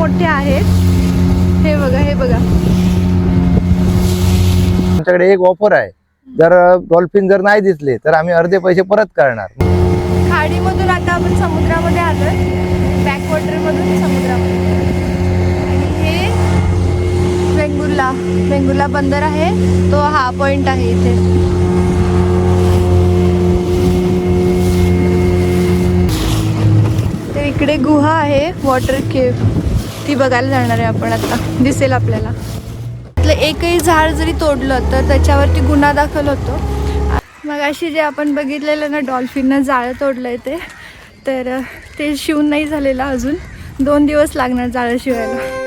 मोठे आहेत. हे बघा हे बघा. आमच्याकडे एक ऑफर आहे. जर डॉल्फिन जर नाही दिसले तर आम्ही अर्धे पैसे परत करणार. खाडीमधून आता आपण समुद्रामध्ये आलोय. बॅकवॉटरमधून समुद्रामध्ये. आणि हे वेंगुर्ला वेंगुर्ला बंदर आहे. तो हा पॉइंट आहे इथे. इकडे गुहा आहे वॉटर केव ती बघायला जाणार आहे आपण आता. दिसेल आपल्याला. त्यातलं एकही झाड जरी तोडलं तर त्याच्यावरती गुन्हा दाखल होतो. मग अशी जे आपण बघितलेलं ना डॉल्फिननं जाळं तोडलं ते तर ते शिवून नाही झालेलं अजून. दोन दिवस लागणार जाळं शिवायला.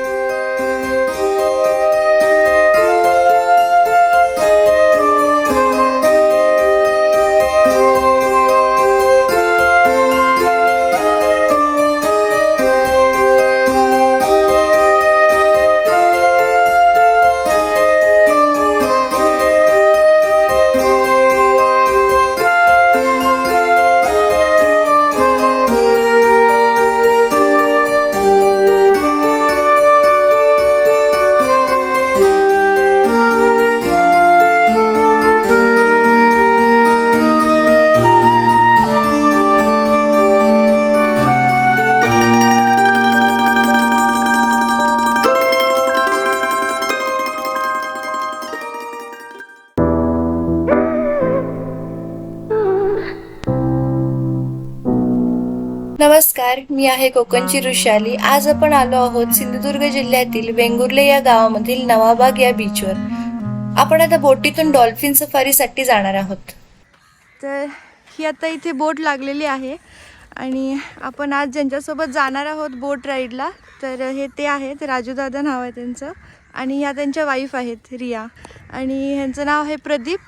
नमस्कार मी आहे कोकणची ऋषाली. आज आपण आलो आहोत सिंधुदुर्ग जिल्ह्यातील वेंगुर्ले या गावामधील नवाबाग या बीचवर आपण आता बोटीतून डॉल्फिन सफारीसाठी जाणार आहोत. तर ही आता इथे बोट लागलेली आहे आणि आपण आज ज्यांच्यासोबत जाणार आहोत बोट राईडला तर हे ते आहेत. राजूदादा नाव आहे त्यांचं आणि ह्या त्यांच्या वाईफ आहेत रिया. आणि ह्यांचं नाव आहे प्रदीप.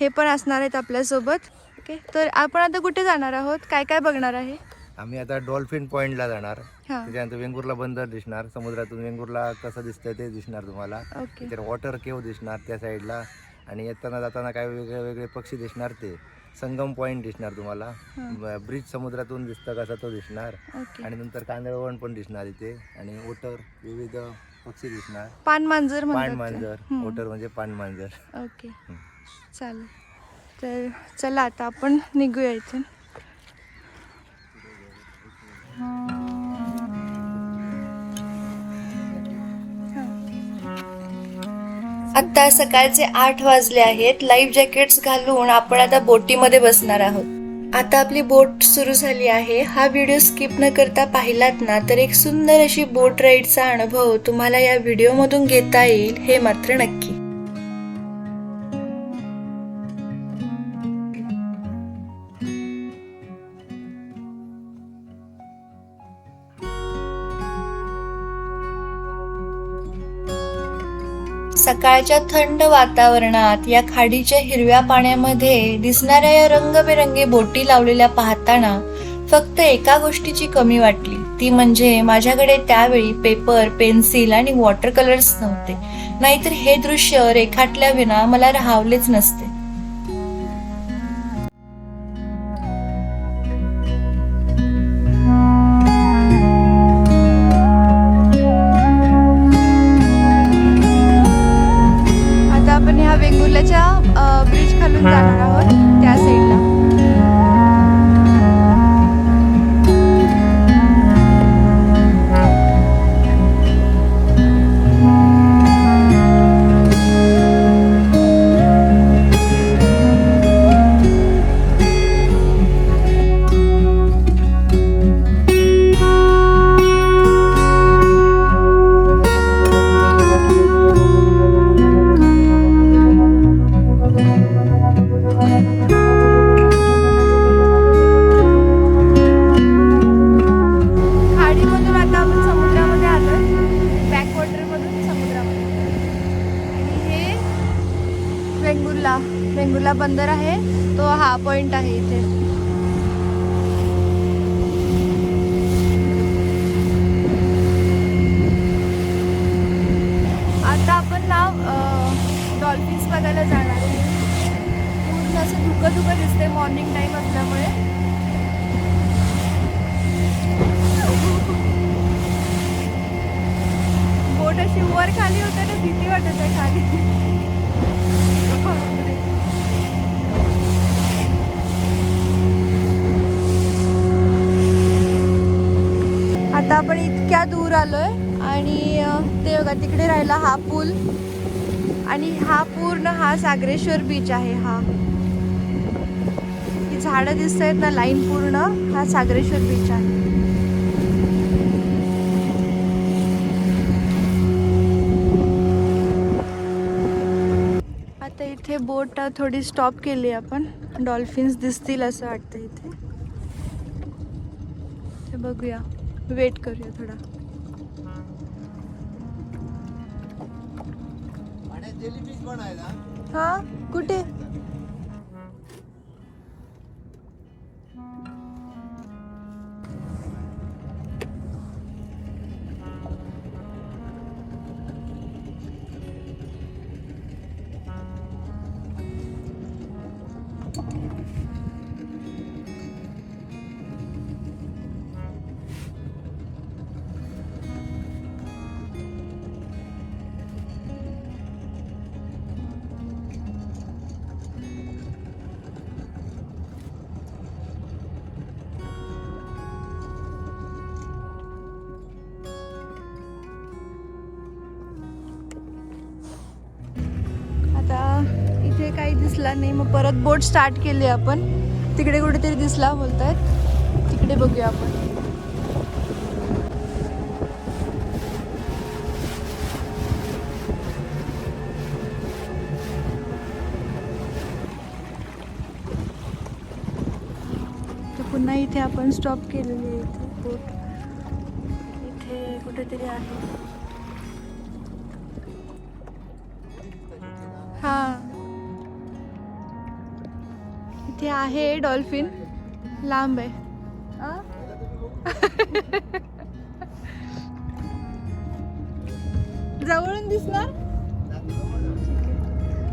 हे पण असणार आहेत आपल्यासोबत. ओके तर आपण आता कुठे जाणार आहोत? काय काय बघणार आहे? आम्ही आता डॉल्फिन पॉइंटला जाणार. हां. त्याच्यानंतर वेंगुर्ला बंदर दिसणार. समुद्रातून वेंगुर्ला कसं दिसतंय ते दिसणार तुम्हाला. ओके. इथे वॉटर केव दिसणार त्या साईडला आणि येताना जाताना काय वेगळे वेगळे पक्षी दिसणार ते. संगम पॉइंट दिसणार तुम्हाला. हां. ब्रिज समुद्रातून दिसतं कसा तो दिसणार. ओके. आणि नंतर कांदळवण पण दिसणार इथे. आणि ओटर विविध पक्षी दिसणार. पान मांजर पान म्हणतात ते. मांजर हम्म. ओटर म्हणजे पान मांजर ओके चालेल. तर चला आता आपण निघूया इथून. आता सकाळचे आठ वाजले आहेत. लाईफ जॅकेट्स घालून आपण आता बोटीमध्ये बसणार आहोत. आता आपली बोट सुरू झाली आहे. हा व्हिडिओ स्किप न करता पाहिलात ना तर एक सुंदर अशी बोट राईडचा अनुभव तुम्हाला या व्हिडिओमधून घेता येईल हे मात्र नक्की. सकाळच्या थंड वातावरणात या खाडीच्या हिरव्या पाण्यामध्ये दिसणाऱ्या या रंगबेरंगी बोटी लावलेल्या पाहताना फक्त एका गोष्टीची कमी वाटली. ती म्हणजे माझ्याकडे त्यावेळी पेपर पेन्सिल आणि वॉटर कलर्स नव्हते. नाहीतर हे दृश्य रेखाटल्या विना मला राहावलेच नसते. कुर्ला बंदर आहे तो हा पॉइंट आहे इथे. आता आपण ना डॉल्फिन्स बघायला जाणार आहे. पूर्ण असं धुकं धुकं दिसते मॉर्निंग टाईम असल्यामुळे. बोट अशी वर खाली होते ना भीती वाटत आहे खाली. आपण इतक्या दूर आलोय आणि ते बघा तिकडे राहिला हा पूल. आणि हा पूर्ण हा सागरेश्वर बीच आहे हा. ही झाडं दिसत आहेत ना लाईन पूर्ण हा सागरेश्वर बीच आहे. आता इथे बोट थोडी स्टॉप केली आपण. डॉल्फिन्स दिसतील असं वाटतं इथे. बघूया. वेट करूया थोडा. हा? कुठे? दिसला नाही. मग परत बोट स्टार्ट केली आपण. तिकडे कुठेतरी दिसला बोलतायत. तिकडे बघूया आपण. तर पुन्हा इथे आपण स्टॉप केलेली आहे इथे बोट इथे कुठेतरी आहे. आहे डॉल्फिन. लांब आहे. जवळून दिसणार?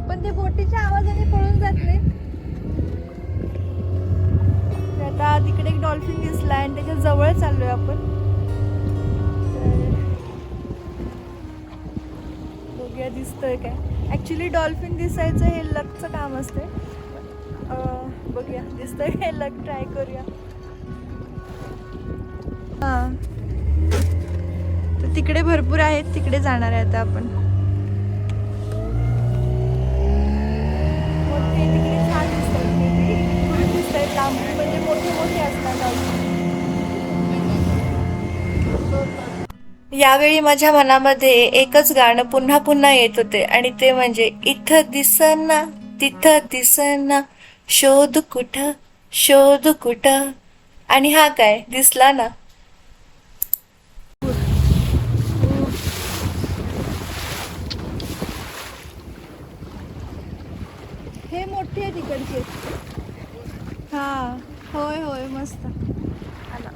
पण ते बोटीच्या आवाजाने पळून जात नाही तर आता तिकडे एक डॉल्फिन दिसला आणि त्याच्याजवळ चाललोय आपण. बघूया दिसतोय काय. ऍक्च्युली डॉल्फिन दिसायचं हे लकचं काम असते बघूया. दिसतंय काय लक ट्राय करूया. हा. तर तिकडे भरपूर आहेत तिकडे जाणार आहे आता आपण. मोठे तिकडे छान दिसतात. लांब म्हणजे मोठे मोठे असतात यावेळी माझ्या मनामध्ये एकच गाणं पुन्हा पुन्हा येत होते. आणि ते म्हणजे इथं दिसना तिथं दिसना. शोध कुठं शोध कुठं. आणि हा काय दिसला ना? हे मोठे आहे तिकडचे. हा होय होय मस्त आला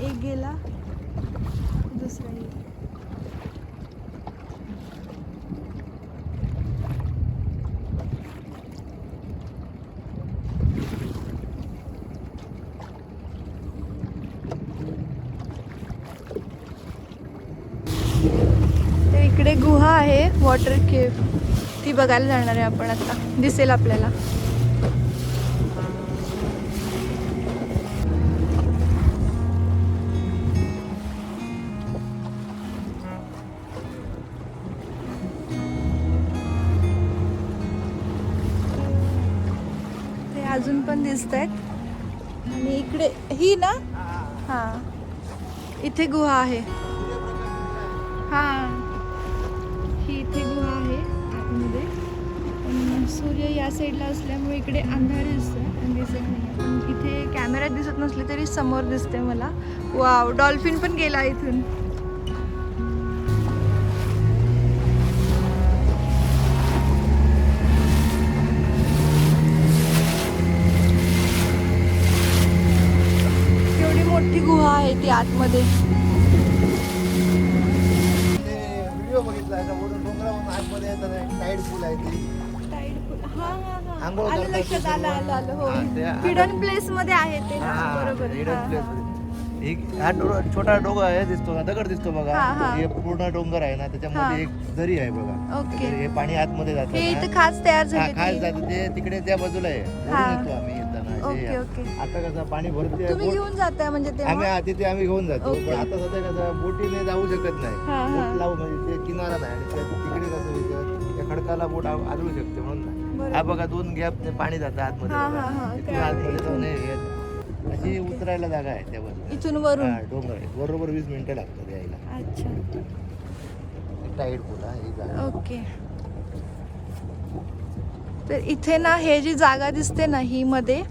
एक गेला दुसरा येईल तर इकडे गुहा आहे वॉटर केव ती बघायला जाणार आहे आपण आता. दिसेल आपल्याला. ते अजून पण दिसत आहेत आणि इकडे ही ना? हा. इथे गुहा आहे. हा. ही इथे गुहा आहे आतमध्ये. पण सूर्य या साईडला असल्यामुळे इकडे अंधार दिसतोय आणि दिसत नाही. पण इथे कॅमेऱ्यात दिसत नसले तरी समोर दिसते मला. वाव डॉल्फिन पण गेला इथून. केवढी मोठी गुहा आहे ती आतमध्ये. लक्षात ते आलं सर्व. आलं आलं हो हा, ते हिडन प्लेस मध्ये आहे ते हा, बरोबर hidden place हा. मध्ये. एक हा डो- छोटा डोंगर आहे दिसतो ना दगड दिसतो बघा हा, हा. हे पूर्ण डोंगर आहे ना हा. त्याच्यामध्ये एक दरी आहे बघा ओके हे पाणी आतमध्ये जातं हे ना. इथे खास तयार हा, झाले खास जातं ते तिकडे त्या बाजूला आहे हा. वरून येतो आम्ही येताना ओके. ओके आता कसं पाणी भरते तुम्ही घेऊन जाताय म्हणजे आम्ही तेव्हा आम्ही घेऊन जातो ओके. पण आता सध्या कसं बोटीने जाऊ शकत नाही हा, हा. बोट लावू म्हणजे ते किनारा नाही आणि त्या- तिकडे कसं होतं त्या खडकाला बोट आ- आदळू शकते म्हणून नाही. हा बघा दोन गॅप पाणी जातं आतमध्ये हा. हा, हा. जाऊन हे- हे- अशी उतरायला जागा आहे त्या बाजूला. इथून वरून? हा, डोंगर आहे. बरोबर वीस मिनिटं लागतात यायला. अच्छा. टाईट पुला ही जागा. ओके. तर इथे ना हे जी जागा दिसते ना ही मध्ये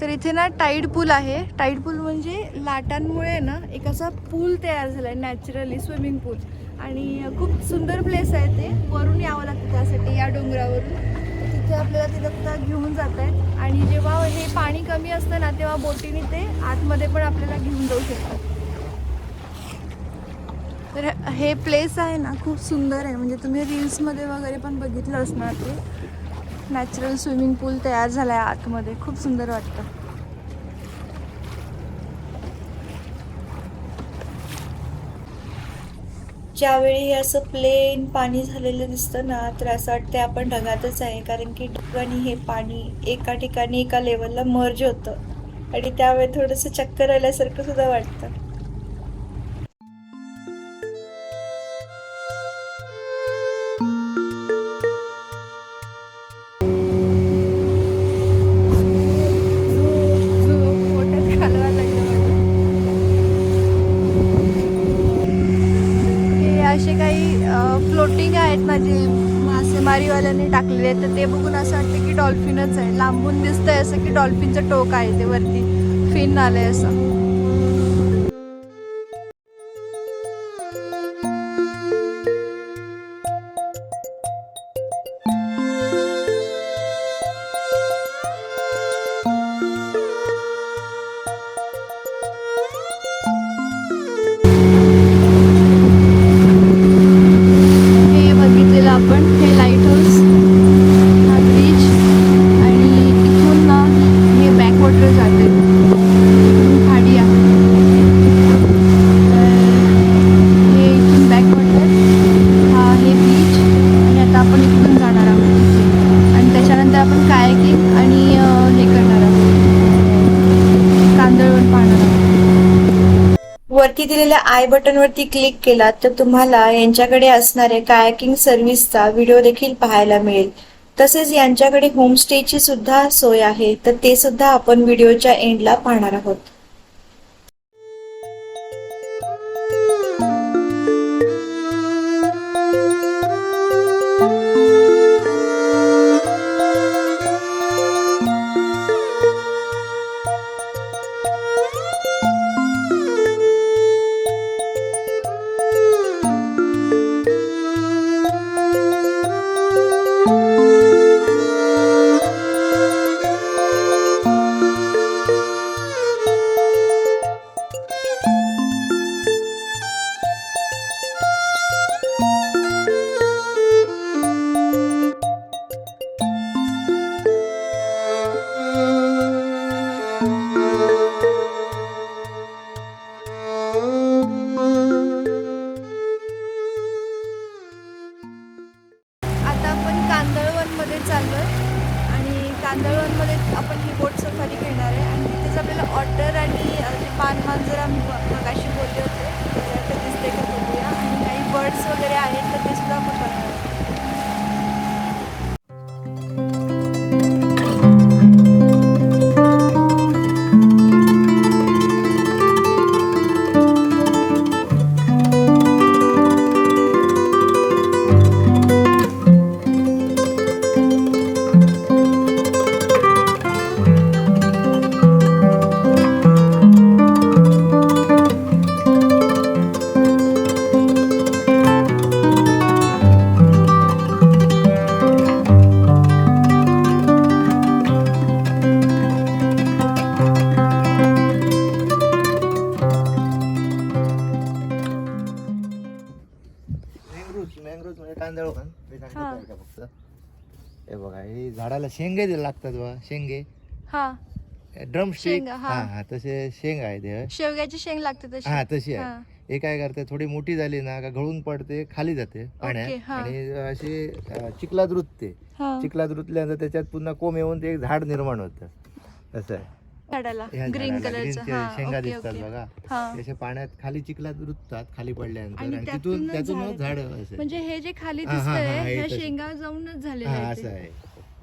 तर इथे ना टाईड पूल आहे. टाईड पूल म्हणजे लाटांमुळे ना एक असा पूल तयार झाला आहे नॅचरली स्विमिंग पूल आणि खूप सुंदर प्लेस आहे ते. वरून यावं लागतं त्यासाठी या डोंगरावरून. ते आपल्याला तिथं कुठं घेऊन जात आहेत. आणि जेव्हा हे पाणी कमी असतं ना तेव्हा बोटीने ते आतमध्ये पण आपल्याला घेऊन जाऊ शकतात. तर हे प्लेस आहे ना खूप सुंदर आहे. म्हणजे तुम्ही रील्समध्ये वगैरे पण बघितलं असणार ते. नॅचरल स्विमिंग पूल तयार झाला आहे आतमध्ये. खूप सुंदर वाटतं. ज्यावेळी हे असं प्लेन पाणी झालेलं दिसतं ना तर असं वाटतं आपण ढगातच आहे. कारण की ठिकाणी हे पाणी एका ठिकाणी एका लेवलला मर्ज होतं. आणि त्यावेळी थोडंसं चक्कर आल्यासारखं सुद्धा वाटतं. असे काही फ्लोटिंग आहेत ना जे मासेमारीवाल्यांनी टाकलेले आहेत. तर ते बघून असं वाटतं की डॉल्फिनच आहे. लांबून दिसतंय असं की डॉल्फिनचं टोक आहे ते वरती. फिन आलं आहे असं. आय बटन वरती क्लिक केलात तर तुम्हाला यांच्याकडे असणाऱ्या कायाकिंग सर्व्हिसचा व्हिडिओ देखील पाहायला मिळेल. तसेच यांच्याकडे होमस्टेची सुद्धा सोय आहे. तर ते सुद्धा आपण व्हिडिओच्या एंडला पाहणार आहोत. आहेत तांदळ फक्त? हे बघा हे झाडाला शेंगे दिले लागतात बा शेंगे. हा. ड्रम शेंग हा. हा तसे शेंग आहे ते शेवग्याची शेंग लागते हा तशी आहे. हे. काय करते थोडी मोठी झाली ना का गळून पडते खाली जाते पाण्यात. आणि अशी चिखलात रुतते. चिखलात रुतल्यानंतर त्याच्यात पुन्हा कोंब येऊन ते एक झाड निर्माण होतं. असं आहे. झाडाला ह्या ग्रीन झाडाला green हा शेंगा दिसतात बघा. हा. त्याच्या पाण्यात खाली चिखलात रुततात खाली पडल्यानंतर. आणि आणि तिथून त्यातूनच त्यातूनच झाड झाड असे. म्हणजे हे जे खाली हा, हा, हा, दिसतंय हे ह्या तसं. शेंगा जाऊनच हा आहे असं. आहे.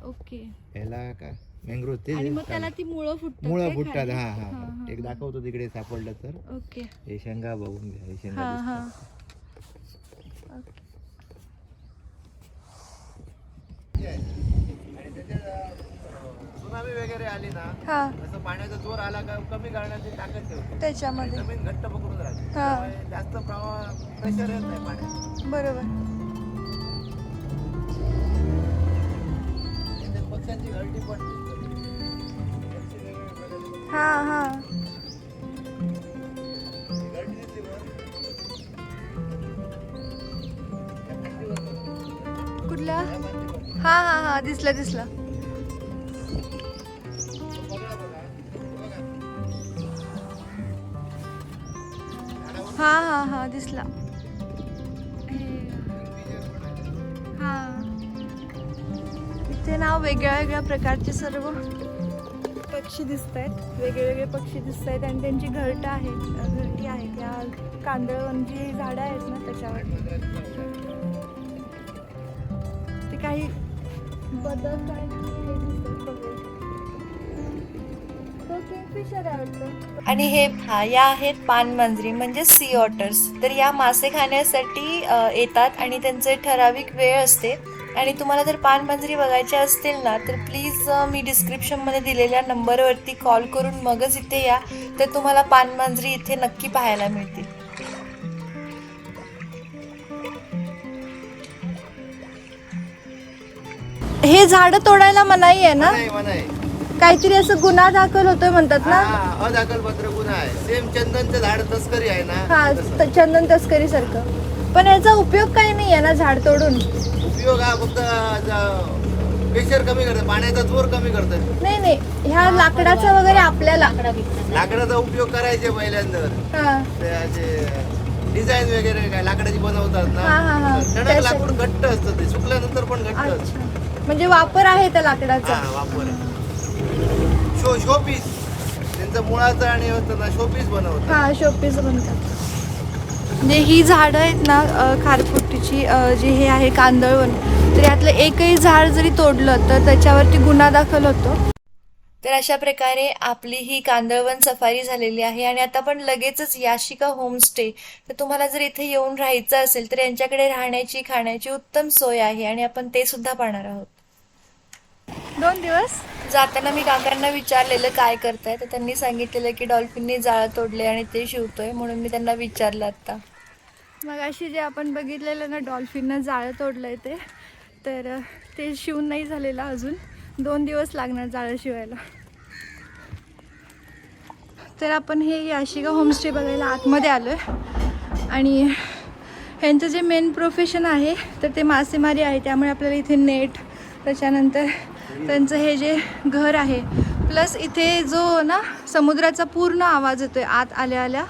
ओके. याला का मँग्रोव ते आणि मग त्याला ती मुळं फुटतात मुळं काय फुटतात खाली? हा हा एक दाखवतो तिकडे सापडलं तर. ओके. हे शेंगा बघून घ्या हे शेंगा हा दिसतात. सुनामी वगैरे आली ना हा. असं पाण्याचा जोर आला का कमी करण्याची ताकद ठेवते. त्याच्यामध्ये. जमीन घट्ट पकडून राहते. हा. त्यामुळे जास्त प्रवाह प्रेशर येत नाही पाण्यात. बरोबर. इथे पक्ष्यांची गळती पण पक्षी वेगवेगळे प्रकारचे. हा हा ही. दिसली. कुठला. हा हा हा. दिसलं दिसलं. हा हा हा दिसला. हा. इथे ना वेगळ्या वेगळ्या प्रकारचे सर्व पक्षी दिसत आहेत वेगळे वेगळे पक्षी दिसत आहेत आणि त्यांची घरटं आहेत घरटी आहेत या कांदळवन जी झाडं आहेत ना त्याच्यावर ते काही बदल आणि किंगफिशर आणि हे हा या आहेत पानमांजरी म्हणजे सी ऑटर्स तर या मासे खाण्यासाठी येतात आणि त्यांचे ठराविक वेळ असते. आणि तुम्हाला जर पानमांजरी बघायच्या असतील ना तर प्लीज मी डिस्क्रिप्शनमध्ये दिलेल्या नंबरवरती कॉल करून मगच इथे या. तर तुम्हाला पानमांजरी इथे नक्की पाहायला मिळतील. हे झाड तोडायला मनाई आहे ना? मनाई, मनाई. काहीतरी असं गुन्हा दाखल होतोय म्हणतात ना? हा, अदाखलपत्र गुन्हा आहे. सेम चंदनचं झाड तस्करी आहे ना? हा तसं. त- चंदन तस्करी सारखं पण याचा उपयोग काही नाही आहे ना झाड तोडून? उपयोग हा फक्त प्रेशर कमी करतात पाण्याचा जोर कमी करतात. नाही नाही. ह्या लाकडाचा वगैरे आपल्याला. लाकडाचा उपयोग करायचे पहिल्यांदा. हा. ते असे डिझाईन वगैरे काय लाकडाची बनवतात हा, हा, हा. ना टणक त्यासाठी. लाकूड घट्ट असतं ते सुकल्यानंतर पण घट्ट असतं. अच्छा म्हणजे वापर आहे त्या लाकडाचा. हा वापर शो शो पीस त्यांचं मुळाचं आणि होतं ना शो पीस बनवतात. हा शोपीस बनतात म्हणजे ही झाडं आहेत ना अ, खारफुटीची अ, जी हे आहे कांदळवन तर यातलं एकही झाड जरी तोडलं तर त्याच्यावरती गुन्हा दाखल होतो. तर अशा प्रकारे आपली ही कांदळवन सफारी झालेली आहे आणि आता आपण लगेचच याशिका होमस्टे. तर तुम्हाला जर इथे येऊन राहायचं असेल तर यांच्याकडे राहण्याची खाण्याची उत्तम सोय आहे आणि आपण ते सुद्धा पाहणार आहोत. दोन दिवस? जाताना मी काकांना विचारलेलं काय करताय तर त्यांनी सांगितलेलं की डॉल्फिननी जाळं तोडले आणि ते शिवतोय म्हणून मी त्यांना विचारलं आत्ता मग अशी जे आपण बघितलेलं ना डॉल्फिननं जाळं तोडलंय ते तर ते शिवून नाही झालेलं अजून. दोन दिवस लागणार जाळं शिवायला. तर आपण हे याशिका होमस्टे बघायला आतमध्ये आलो आहे आणि ह्यांचं जे मेन प्रोफेशन आहे तर ते मासेमारी आहे त्यामुळे आपल्याला इथे नेट त्याच्यानंतर त्यांचं हे जे घर आहे प्लस इथे जो ना समुद्राचा पूर्ण आवाज येतोय आत आल्या आल्या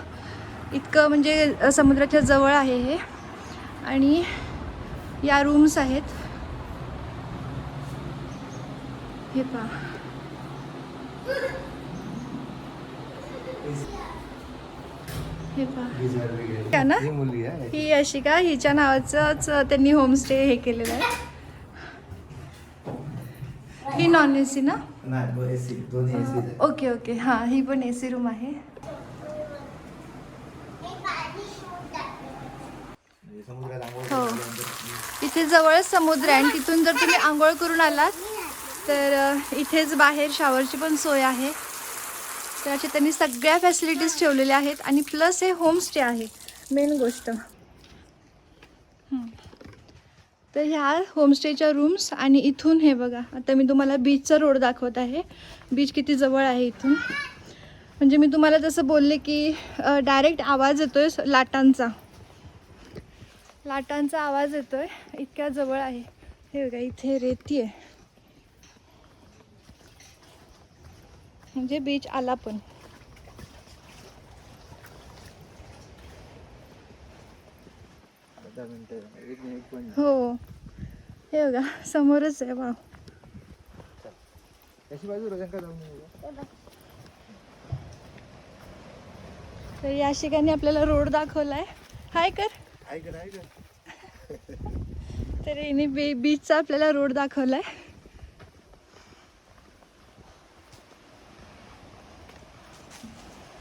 इतकं म्हणजे समुद्राच्या जवळ आहे हे. आणि या रूम्स आहेत. हे पहा. हे पहा. ना? ही आहे. ही अशी का? हिच्या नावाचंच त्यांनी होमस्टे हे केलेलं आहे. ही नॉन ए सी ना नाही दोन्ही. ओके ओके हां ही पण ए सी रूम आहे हो. इथे जवळच समुद्र आहे आणि तिथून जर तुम्ही आंघोळ करून आलात तर इथेच बाहेर शावरची पण सोय आहे तर अशा त्यांनी सगळ्या फॅसिलिटीज ठेवलेल्या आहेत आणि प्लस हे होमस्टे आहे मेन गोष्ट हं. तर ह्या होमस्टेच्या रूम्स आणि इथून हे बघा आता मी तुम्हाला बीचचा रोड दाखवत आहे. बीच किती जवळ आहे इथून? म्हणजे मी तुम्हाला जसं बोलले की डायरेक्ट आवाज येतोय लाटांचा. लाटांचा आवाज येतोय इतक्या जवळ आहे. हे बघा इथे रेती आहे. म्हणजे बीच आला पण. अर्धा मिनिट एक मिनिट पण हो. हे बघा समोरच आहे वाव. कशी बाजू रोजंका जाऊन येऊया? तर या ठिकाणी आपल्याला रोड दाखवलाय. हाय कर. ना. तर याने बे बीचचा आपल्याला रोड दाखवलाय.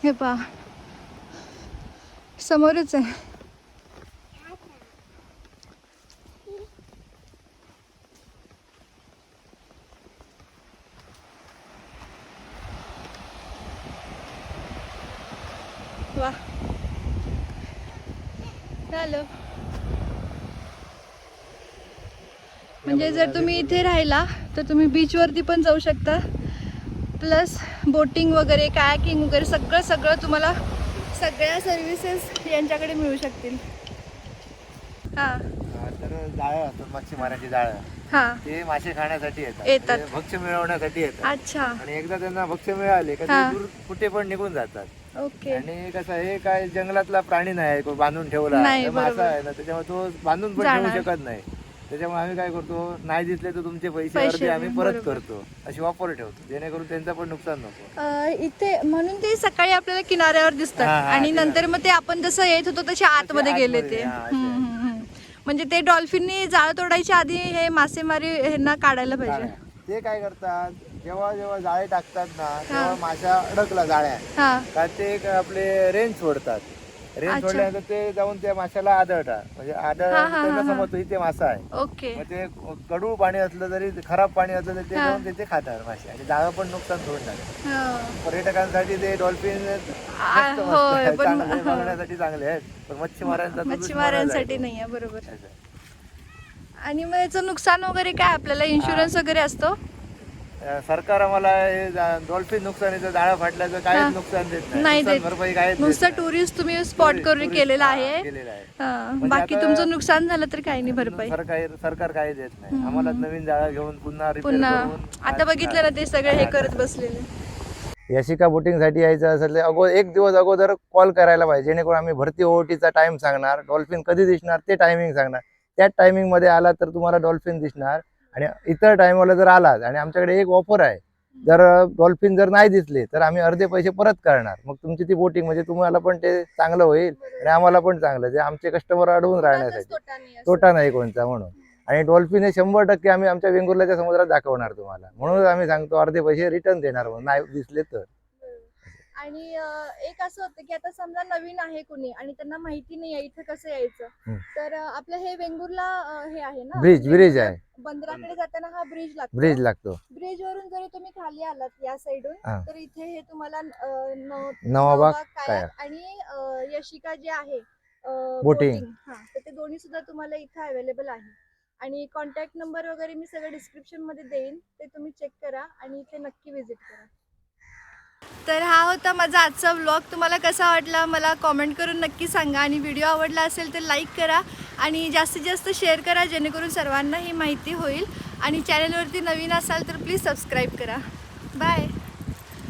हे पा समोरच आहे. वा. हॅलो म्हणजे जर तुम्ही इथे राहिला तर तुम्ही बीचवरती पण जाऊ शकता. प्लस बोटिंग वगैरे कायाकिंग वगैरे सगळं सगळं तुम्हाला सगळ्या सर्व्हिसेस यांच्याकडे मिळू शकतील. हां. हा, तर जाळं असतात मच्छीमारांची जाळं. हां. ते मासे खाण्यासाठी येतात. म्हणजे भक्ष्य मिळवण्यासाठी येतात. अच्छा. आणि एकदा त्यांना भक्ष्य मिळाले का दूर कुठे पण निघून जातात. ओके आणि कसं हे काय जंगलातला प्राणी नाही कोण बांधून ठेवला नाही, तर मासा बरोबर. आहे ना त्याच्यामुळे तो बांधून पण जाणार. ठेवू शकत नाही त्याच्यामुळे आम्ही काय करतो नाही दिसले तर तुमचे पैसे पैसे अर्धे आम्ही परत बरोबर. करतो अशी वापर ठेवतो जेणेकरून त्यांचं पण नुकसान नको अं, इथे म्हणून ते सकाळी आपल्याला किनाऱ्यावर दिसतात हा, हा, आणि नंतर मग ते आपण जसं येत होतो तसे आतमध्ये गेले आतमध्ये, ते हा, असे हम्म, आहे. हम्म, हम्म. म्हणजे ते डॉल्फिननी जाळ तोडायच्या आधी हे मासेमारी ह्यांना काढायला पाहिजे. ते काय करतात जेव्हा जेव्हा जाळे टाकतात ना तेव्हा माशा अडकला जाळ्या. हा. का ते एक आपले रेंज सोडतात. रेंज अच्छा. सोडल्यानंतर ते जाऊन त्या माशाला आदळतात. म्हणजे आदळ हा, हा, त्यांना हा, हा. समजतो इथे मासा आहे. ओके. मग ते कडू पाणी असलं तरी खराब पाणी असलं तरी ते हा. जाऊन तिथे खातात मासे आणि जाळं पण नुकसान हा. पर्यटकांसाठी ते डॉल्फिन आ, होय, पण- बघण्यासाठी चांगले आहेत. पण मच्छीमारांचा तो दुश्मनच मच्छीमारांसाठी आहे. नाही आहे बरोबर. असं. आणि मग याचं नुकसान वगैरे काय? आपल्याला इन्शुरन्स वगैरे असतो? सरकार आम्हाला हे जा- डॉल्फिन नुकसानीचं जाळं फाटल्याचं हा. काहीच नुकसान देत नाही. नुकसान. भरपाई देत नुसतं. टुरिस्ट तुम्ही स्पॉट Tourist- करून tourist, केलेलं हा, आहे. केलेलं आहे. हा. म्हणजे बाकी आता- तुमचं नुकसान झालं तर काही नाही भरपाई. सरकार सरकार काही देत नाही. आम्हाला नवीन जाळं घेऊन पुन्हा repair पुन्हा. करून आता बघितलं ना ते सगळे हे करत बसलेले. यशिका बोटिंगसाठी यायचं असेल तर अगो एक दिवस अगोदर कॉल करायला पाहिजे. जेणेकरून आम्ही भरती ओटीचा टाइम सांगणार. डॉल्फिन कधी दिसणार ते टायमिंग सांगणार. त्याच टायमिंगमध्ये आला तर तुम्हाला डॉल्फिन दिसणार. आणि इतर टाईमवाला जर आलात आणि आमच्याकडे एक ऑफर आहे जर डॉल्फिन जर नाही दिसले तर आम्ही अर्धे पैसे परत करणार. मग तुमची ती बोटिंग म्हणजे तुम्हाला पण ते चांगलं होईल आणि आम्हाला पण चांगलं. जे आमचे कस्टमर अडवून राहण्यासाठी. तोटा नाही कोणता म्हणून. आणि डॉल्फिन हे शंभर टक्के आम्ही आमच्या वेंगुर्ल्याच्या समुद्रात दाखवणार तुम्हाला. म्हणून आम्ही सांगतो अर्धे पैसे रिटर्न देणार म्हणून. नाही दिसले तर. आणि एक असं होतं की आता समजा नवीन आहे कुणी आणि त्यांना माहिती नाही आहे इथे कसं यायचं. तर आपलं हे वेंगुर्ला हे आहे ना? ब्रिज ब्रिज आहे. बंदराकडे जाताना हा ब्रिज लागतो. ब्रिज लागतो. ब्रिज वरून जरी तुम्ही खाली आलात या साईडून हा. तर इथे हे तुम्हाला नवाबाग कायाक. आणि यशिका जे आहे boating, हा तर ते दोन्ही सुद्धा तुम्हाला इथे अवेलेबल आहे. आणि कॉन्टॅक्ट नंबर वगैरे मी सगळं डिस्क्रिप्शनमध्ये देईन ते तुम्ही चेक करा आणि इथे नक्की विजिट करा. तर हा होता माझा आजचा व्लॉग तुम्हाला कसा वाटला मला कॉमेंट करून नक्की सांगा. आणि व्हिडिओ आवडला असेल तर लाईक करा आणि जास्तीत जास्त शेअर करा जेणेकरून सर्वांना ही माहिती होईल. आणि चॅनलवरती नवीन असाल तर प्लीज सबस्क्राईब करा. बाय